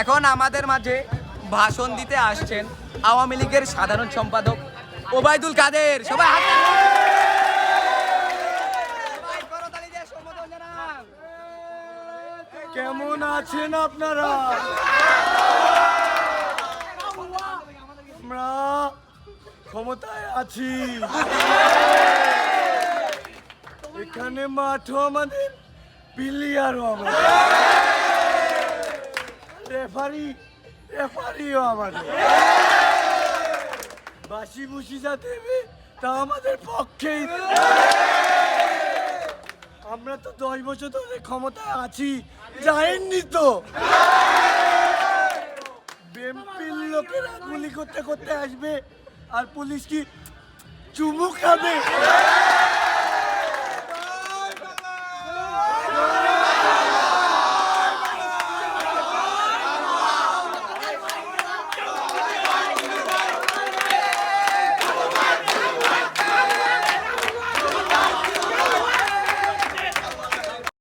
এখন আমাদের মাঝে ভাষণ দিতে আসছেন আওয়ামী লীগের সাধারণ সম্পাদক ওবায়দুল কাদের। সবাই হাত। কেমন আছেন আপনারা? আমরা ক্ষমতায় আছি। এখানে মাঠও আমাদের প্লেয়ারও আমাদের। রেফারি, রেফারিও আমাদের। বাসি বুসি যা দেবে, তা আমাদের পক্ষেই। আমরা তো দশ বছর ধরে ক্ষমতায় আছি, যায়নি তো। বিএমপির লোকেরা গুলি করতে করতে আসবে, আর পুলিশ কি চুমু খাবে?